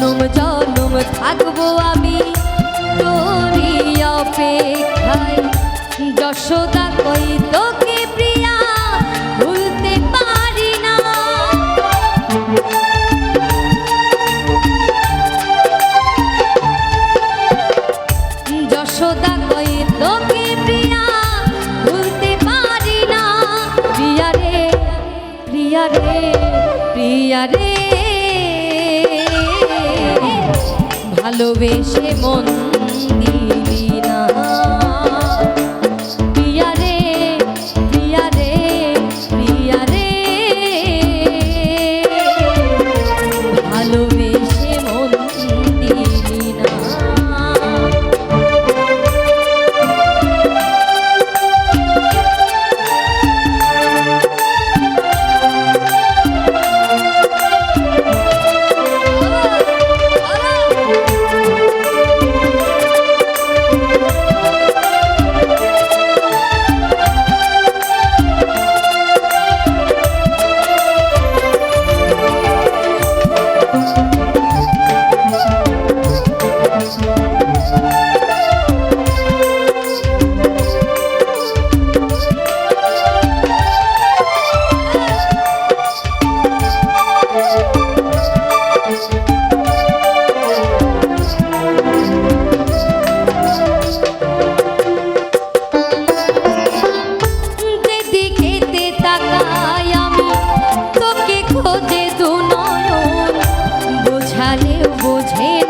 জনম জনম থাকব আমি। তোরই অপেক্ষায় যশোদা কই তোকে প্রিয়া, ভুলতে পারি না। যশোদা কই তোকে প্রিয়া, ভুলতে পারি না। প্রিয়া রে প্রিয়া রে প্রিয়া রে। ভালোবেসে মন দিয়ে বোঝে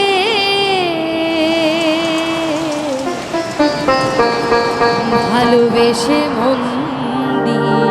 ভালোবেসে মন্দির